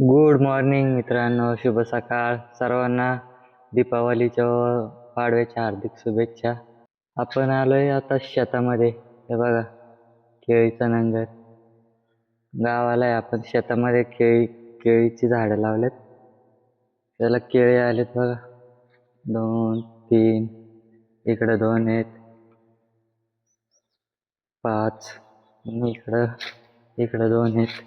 Good morning मित्रांनो. शुभ सकाळ. सर्वांना दीपावलीच्या पाडव्याच्या हार्दिक शुभेच्छा. आपण आलोय आता शेतामध्ये. हे बघा केळीचा नंगर. गावाला आहे आपण. शेतामध्ये केळी केळीची झाडं लावलेत. त्याला केळी आलेत बघा. दोन तीन. इकडं दोन आहेत. पाच. इकडं इकडं दोन आहेत.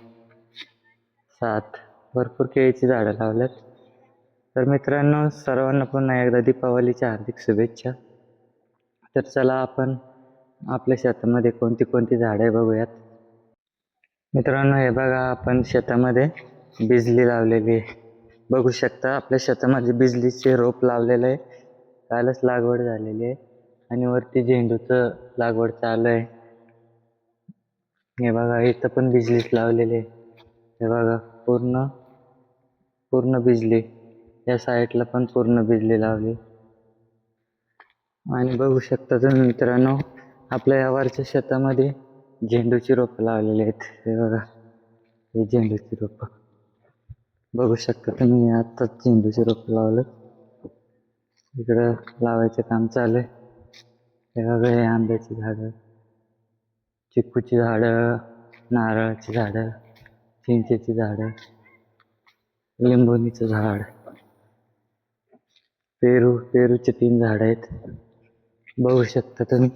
सात. भरपूर केळीची झाडं लावल्यात. तर मित्रांनो सर्वांना पुन्हा एकदा दीपावलीच्या हार्दिक शुभेच्छा. तर चला आपण आपल्या शेतामध्ये कोणती कोणती झाडे बघूयात. मित्रांनो हे बघा आपण शेतामध्ये बिजली लावलेली आहे. बघू शकता आपल्या शेतामध्ये बिजलीचे रोप लावलेलं आहे. कालच लागवड झालेली आहे आणि वरती झेंडूचं लागवड चालू आहे. हे बघा इथं पण बिजलीच लावलेली आहे. हे बघा पूर्ण पूर्ण बिजली या साईडला पण पूर्ण बिजली लावली. आणि बघू शकता तुम्ही मित्रांनो आपल्या या वरच्या शेतामध्ये झेंडूची रोपं लावलेली आहेत. हे बघा हे झेंडूची रोपं. बघू शकता तुम्ही आत्ताच झेंडूची रोपं लावलं इकडं लावायचं काम चालू आहे. हे बघा हे आंब्याची झाडं चिक्कूची झाडं नारळाची झाडं चिंचेची झाडं. लिंबोणीचं झाड. पेरू पेरूचे तीन झाड आहेत. बघू शकता तुम्ही.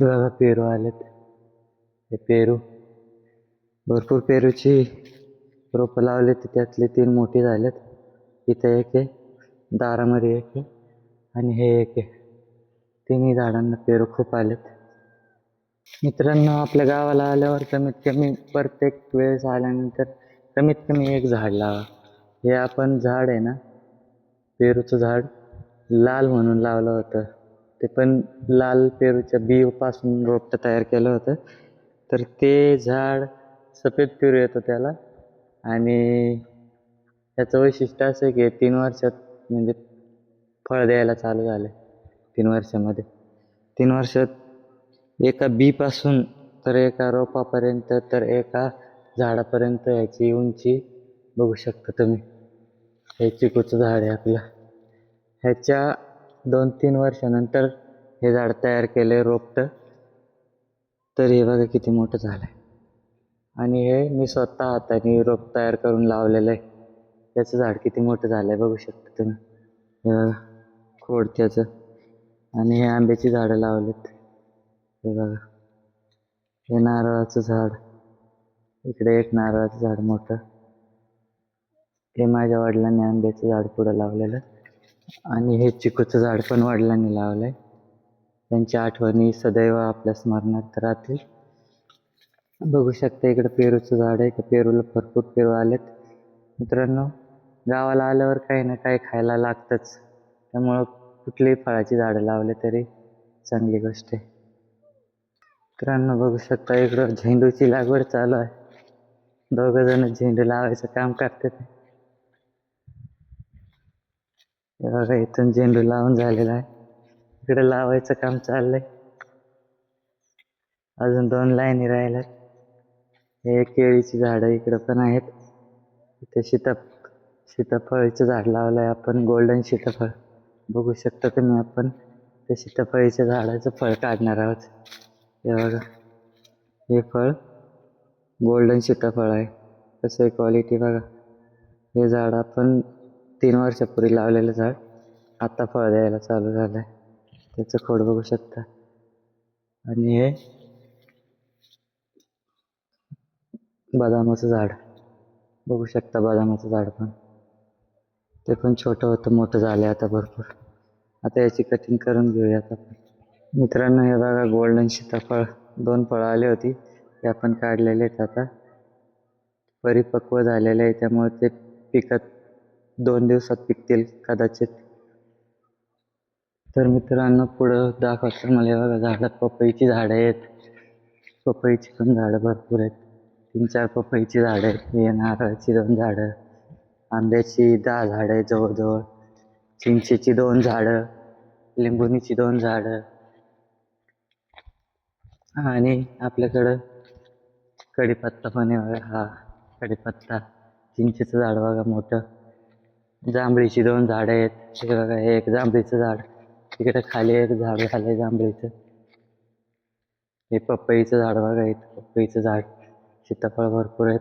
बघा पेरू आलेत. हे पेरू. भरपूर पेरूची रोपं लावले त्यातले तीन मोठी झालेत. इथं एक आहे. दारामध्ये एक आहे. आणि हे एक आहे. तिन्ही झाडांना पेरू खूप आलेत. मित्रांनो आपल्या गावाला आल्यावर कमीत कमी प्रत्येक वेळेस आल्यानंतर कमीत कमी एक झाड लावा. हे आपण झाड आहे ना पेरूचं झाड लाल म्हणून लावलं होतं. ते पण लाल पेरूच्या बीपासून रोपटं तयार केलं होतं. तर ते झाड सफेद पेरू येतं त्याला. आणि त्याचं वैशिष्ट्य असं आहे की तीन वर्षात म्हणजे फळ द्यायला चालू झालं तीन वर्षामध्ये. तीन वर्षात एका बीपासून तर एका रोपापर्यंत तर एका झाडापर्यंत याची उंची बघू शकता तुम्ही. हे चिकूचं झाड आहे आपलं. ह्याच्या दोन तीन वर्षानंतर हे झाड तयार केलं रोपटं. तर हे बघा किती मोठं झालं आहे आणि हे मी स्वतः हाताने रोप तयार करून लावलेलं आहे. त्याचं झाड किती मोठं झालं आहे बघू शकता तुम्ही. हे बघा खोड त्याचं आणि हे आंब्याची झाडं लावलेत. हे बघा. हे नारळाचं झाड. इकडे एक नारळाचं झाड मोठं. हे माझ्या वडिलांनी आंब्याचं झाड पुढं लावलेलं. आणि हे चिकूचं झाड पण वडिलांनी लावलंय. त्यांच्या आठवणी सदैव आपल्या स्मरणात राहतील. बघू शकता इकडं पेरूचं झाड आहे. त्या पेरूला भरपूर पेरू आलेत. मित्रांनो गावाला आल्यावर काही ना काही खायला लागतंच. त्यामुळं कुठलीही फळाची झाडं लावले तरी चांगली गोष्ट आहे. मित्रांनो बघू शकता इकडं झेंडूची लागवड चालू आहे. दोघ जण झेंडू लावायचं काम करतात. हे बघा इथून झेंडू लावून झालेला आहे. इकडे लावायचं काम चाललंय. अजून दोन लाईनी राहिल्यात. हे केळीची झाडं इकडं पण आहेत. इथे सीता सीताफळीचं झाड लावलं आहे आपण गोल्डन सीताफळ. बघू शकता तुम्ही आपण त्या सीताफळीच्या झाडाचं फळ काढणार आहोत. हे बघा हे फळ गोल्डन सीताफळ आहे. कसं आहे क्वालिटी बघा. हे झाड आपण तीन वर्षापूर्वी लावलेलं झाड आत्ता फळ द्यायला चालू झालं आहे त्याचं खोड बघू शकता. आणि हे बदामाचं झाड. बघू शकता बदामाचं झाड पण. ते पण छोटं होतं मोठं झालं आता भरपूर. आता याची कटिंग करून घेऊयात आपण. मित्रांनो हे बघा गोल्डन सीताफळ. दोन फळं आली होती. ते आपण काढलेले आहेत आता. परिपक्व झालेले आहे त्यामुळे ते पिकत दोन दिवसात पिकतील कदाचित. तर मित्रांनो पुढं दाखवतो मला. बघा झाडात पपईची झाडं आहेत. पपईची पण झाडं भरपूर आहेत. तीन चार पपईची झाडं आहेत. हे नारळाची दोन झाडं आंब्याची दहा झाडं आहेत जवळजवळ. चिंचेची दोन झाडं लिंबुनीची दोन झाडं. आणि आपल्याकडं कढीपत्ता पण आहे बघा. हा कढीपत्ता. चिंचेचं झाड बघा मोठं. जांभळीची दोन झाडं आहेत. हे बघा हे एक जांभळीचं झाड. तिकडे खाली एक झाड झालंय जांभळीचं. हे पपईचं झाड बघा इथं. पपईचं झाड. सीताफळ भरपूर आहेत.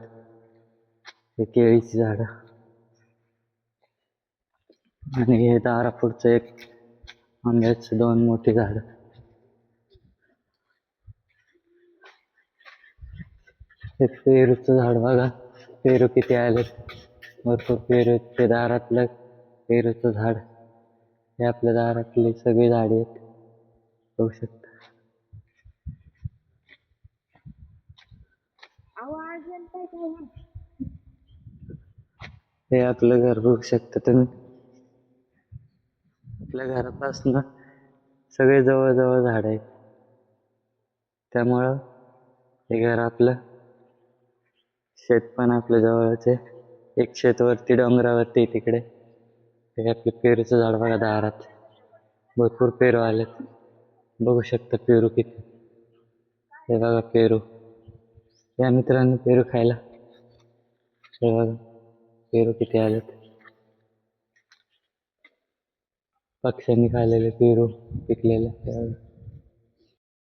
हे केळीची झाडं. आणि हे दारा पुढचं एक आंब्याचं दोन मोठी झाडं. हे पेरूचं झाड बघा. पेरू किती आले. भरपूर पेरू ते दारातलं पेरूचं झाड. हे आपल्या दारातले सगळी झाडे आहेत. बघू शकता. हे आपलं घर बघू शकता तुम्ही. आपल्या घरापासून सगळे जवळ जवळ झाड आहेत. त्यामुळं हे घर आपलं शेत पण आपल्या जवळच आहे. एक शेत वरती डोंगरावरती तिकडे. हे आपले पेरूचं झाड बघा दारात. भरपूर पेरू आलेत. बघू शकता पेरू किती. हे बघा पेरू. या मित्रांनो पेरू खायला. हे बघा. पेरू किती आलेत. पक्ष्यांनी खाल्लेले पेरू पिकलेले.